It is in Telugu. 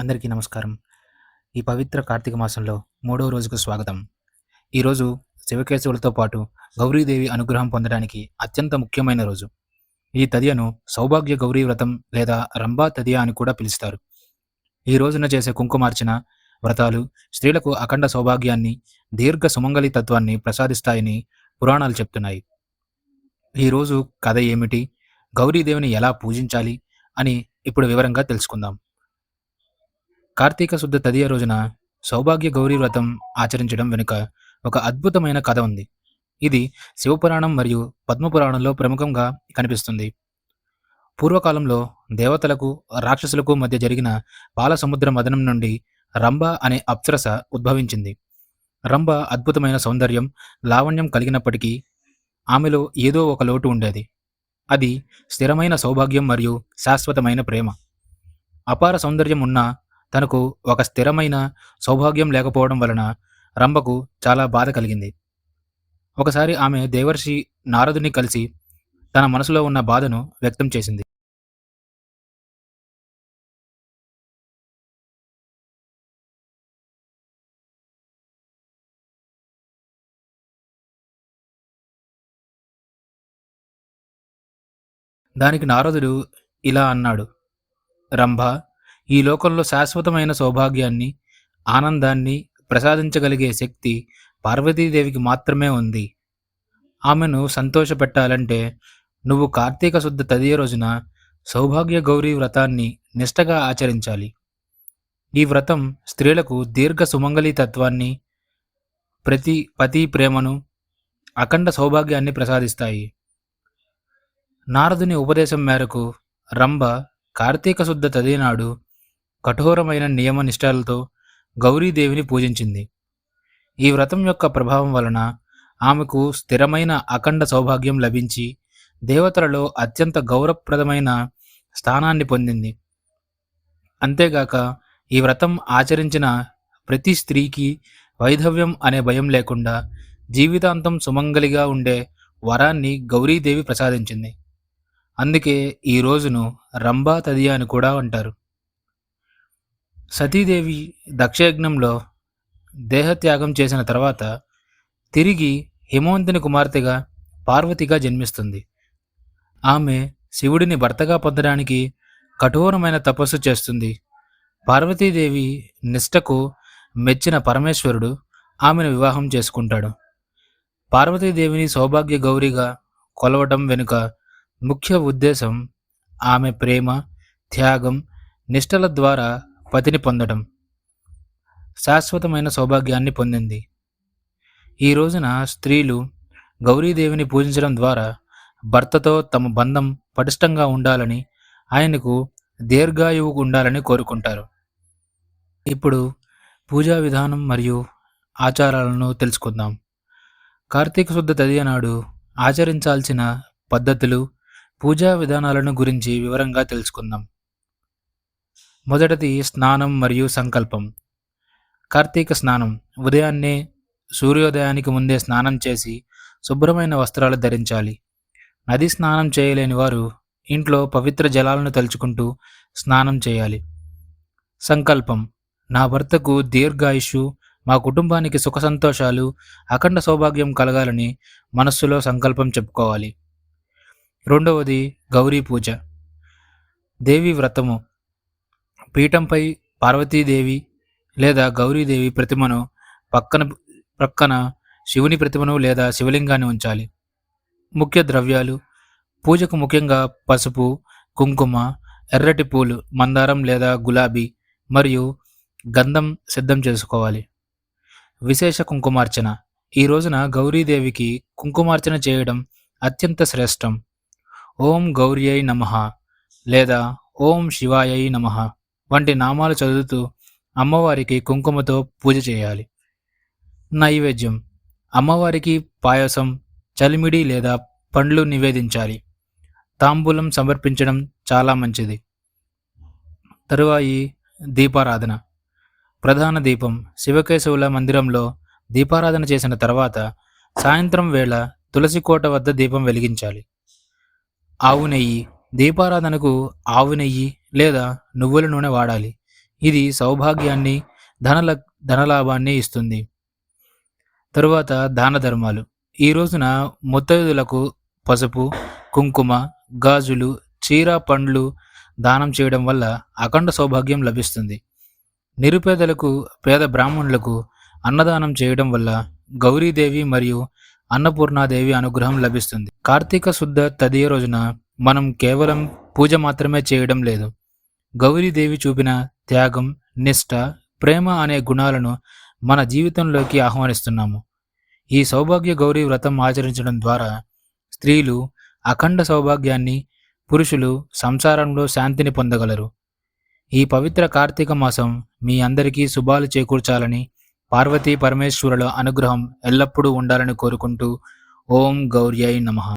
అందరికీ నమస్కారం. ఈ పవిత్ర కార్తీక మాసంలో మూడవ రోజుకు స్వాగతం. ఈరోజు శివకేశవులతో పాటు గౌరీదేవి అనుగ్రహం పొందడానికి అత్యంత ముఖ్యమైన రోజు. ఈ తదియను సౌభాగ్య గౌరీ వ్రతం లేదా రంభా తదియ అని కూడా పిలుస్తారు. ఈ రోజున చేసే కుంకుమార్చన వ్రతాలు స్త్రీలకు అఖండ సౌభాగ్యాన్ని, దీర్ఘ సుమంగళి తత్వాన్ని ప్రసాదిస్తాయని పురాణాలు చెప్తున్నాయి. ఈరోజు కథ ఏమిటి? గౌరీదేవిని ఎలా పూజించాలి? అని ఇప్పుడు వివరంగా తెలుసుకుందాం. కార్తీక శుద్ధ తదియ రోజున సౌభాగ్య గౌరీ వ్రతం ఆచరించడం వెనుక ఒక అద్భుతమైన కథ ఉంది. ఇది శివపురాణం మరియు పద్మపురాణంలో ప్రముఖంగా కనిపిస్తుంది. పూర్వకాలంలో దేవతలకు, రాక్షసులకు మధ్య జరిగిన బాలసముద్ర మదనం నుండి రంభ అనే అప్సరస ఉద్భవించింది. రంభ అద్భుతమైన సౌందర్యం, లావణ్యం కలిగినప్పటికీ ఆమెలో ఏదో ఒక లోటు ఉండేది. అది స్థిరమైన సౌభాగ్యం మరియు శాశ్వతమైన ప్రేమ. అపార సౌందర్యం ఉన్నా తనకు ఒక స్థిరమైన సౌభాగ్యం లేకపోవడం వలన రంభకు చాలా బాధ కలిగింది. ఒకసారి ఆమె దేవర్షి నారదుని కలిసి తన మనసులో ఉన్న బాధను వ్యక్తం చేసింది. దానికి నారదుడు ఇలా అన్నాడు. రంభ ఈ లోకంలో శాశ్వతమైన సౌభాగ్యాన్ని, ఆనందాన్ని ప్రసాదించగలిగే శక్తి పార్వతీదేవికి మాత్రమే ఉంది. ఆమెను సంతోషపెట్టాలంటే నువ్వు కార్తీక శుద్ధ తదియ రోజున సౌభాగ్య గౌరీ వ్రతాన్ని నిష్టగా ఆచరించాలి. ఈ వ్రతం స్త్రీలకు దీర్ఘ సుమంగళీ తత్వాన్ని, ప్రతి పతి ప్రేమను, అఖండ సౌభాగ్యాన్ని ప్రసాదిస్తాయి. నారదుని ఉపదేశం మేరకు రంభ కార్తీక శుద్ధ తదినాడు నాడు కఠోరమైన నియమ నిష్ఠాలతో గౌరీదేవిని పూజించింది. ఈ వ్రతం యొక్క ప్రభావం వలన ఆమెకు స్థిరమైన అఖండ సౌభాగ్యం లభించి దేవతలలో అత్యంత గౌరవప్రదమైన స్థానాన్ని పొందింది. అంతేగాక ఈ వ్రతం ఆచరించిన ప్రతి స్త్రీకి వైధవ్యం అనే భయం లేకుండా జీవితాంతం సుమంగలిగా ఉండే వరాన్ని గౌరీదేవి ప్రసాదించింది. అందుకే ఈ రోజును రంభా తదియా అని కూడా అంటారు. సతీదేవి దక్షయజ్ఞంలో దేహత్యాగం చేసిన తర్వాత తిరిగి హిమవంతుని కుమార్తెగా పార్వతిగా జన్మిస్తుంది. ఆమె శివుడిని భర్తగా పొందడానికి కఠోరమైన తపస్సు చేస్తుంది. పార్వతీదేవి నిష్టకు మెచ్చిన పరమేశ్వరుడు ఆమెను వివాహం చేసుకుంటాడు. పార్వతీదేవిని సౌభాగ్య గౌరిగా కొలవటం వెనుక ముఖ్య ఉద్దేశం ఆమె ప్రేమ, త్యాగం, నిష్టల ద్వారా పతిని పొందడం, శాశ్వతమైన సౌభాగ్యాన్ని పొందింది. ఈ రోజున స్త్రీలు గౌరీదేవిని పూజించడం ద్వారా భర్తతో తమ బంధం పటిష్టంగా ఉండాలని, ఆయనకు దీర్ఘాయువు ఉండాలని కోరుకుంటారు. ఇప్పుడు పూజా విధానం మరియు ఆచారాలను తెలుసుకుందాం. కార్తీక శుద్ధ తదియ నాడు ఆచరించాల్సిన పద్ధతులు, పూజా విధానాలను గురించి వివరంగా తెలుసుకుందాం. మొదటిది స్నానం మరియు సంకల్పం. కార్తీక స్నానం ఉదయాన్నే సూర్యోదయానికి ముందే స్నానం చేసి శుభ్రమైన వస్త్రాలు ధరించాలి. నది స్నానం చేయలేని వారు ఇంట్లో పవిత్ర జలాలను తలుచుకుంటూ స్నానం చేయాలి. సంకల్పం నా భర్తకు దీర్ఘాయుషు మా కుటుంబానికి సుఖ సంతోషాలు, అఖండ సౌభాగ్యం కలగాలని మనస్సులో సంకల్పం చెప్పుకోవాలి. రెండవది గౌరీ పూజ. దేవి వ్రతము పీఠంపై పార్వతీదేవి లేదా గౌరీదేవి ప్రతిమను పక్కన ప్రక్కన శివుని ప్రతిమను లేదా శివలింగాన్ని ఉంచాలి. ముఖ్య ద్రవ్యాలు పూజకు ముఖ్యంగా పసుపు, కుంకుమ, ఎర్రటి పూలు మందారం లేదా గులాబీ మరియు గంధం సిద్ధం చేసుకోవాలి. విశేష కుంకుమార్చన ఈ రోజున గౌరీదేవికి కుంకుమార్చన చేయడం అత్యంత శ్రేష్టం. ఓం గౌర్యై నమః లేదా ఓం శివాయై నమః వంటి నామాలు చదువుతూ అమ్మవారికి కుంకుమతో పూజ చేయాలి. నైవేద్యం అమ్మవారికి పాయసం, చలిమిడి లేదా పండ్లు నివేదించాలి. తాంబూలం సమర్పించడం చాలా మంచిది. తరువాయి దీపారాధన ప్రధాన దీపం శివకేశవుల మందిరంలో దీపారాధన చేసిన తర్వాత సాయంత్రం వేళ తులసి కోట వద్ద దీపం వెలిగించాలి. ఆవు నెయ్యి దీపారాధనకు ఆవు నెయ్యి లేదా నువ్వుల నూనె వాడాలి. ఇది సౌభాగ్యాన్ని ధనల ధనలాభాన్ని ఇస్తుంది. తరువాత దాన ధర్మాలు. ఈ రోజున ముత్తైదులకు పసుపు కుంకుమ గాజులు చీర పండ్లు దానం చేయడం వల్ల అఖండ సౌభాగ్యం లభిస్తుంది. నిరుపేదలకు పేద బ్రాహ్మణులకు అన్నదానం చేయడం వల్ల గౌరీదేవి మరియు అన్నపూర్ణాదేవి అనుగ్రహం లభిస్తుంది. కార్తీక శుద్ధ తదియ రోజున మనం కేవలం పూజ మాత్రమే చేయడం లేదు. గౌరీదేవి చూపిన త్యాగం నిష్ఠ ప్రేమ అనే గుణాలను మన జీవితంలోకి ఆహ్వానిస్తున్నాము. ఈ సౌభాగ్య గౌరీ వ్రతం ఆచరించడం ద్వారా స్త్రీలు అఖండ సౌభాగ్యాన్ని పురుషులు సంసారంలో శాంతిని పొందగలరు. ఈ పవిత్ర కార్తీక మాసం మీ అందరికీ శుభాలు చేకూర్చాలని పార్వతీ పరమేశ్వరుల అనుగ్రహం ఎల్లప్పుడూ ఉండాలని కోరుకుంటూ ఓం గౌర్యై నమః.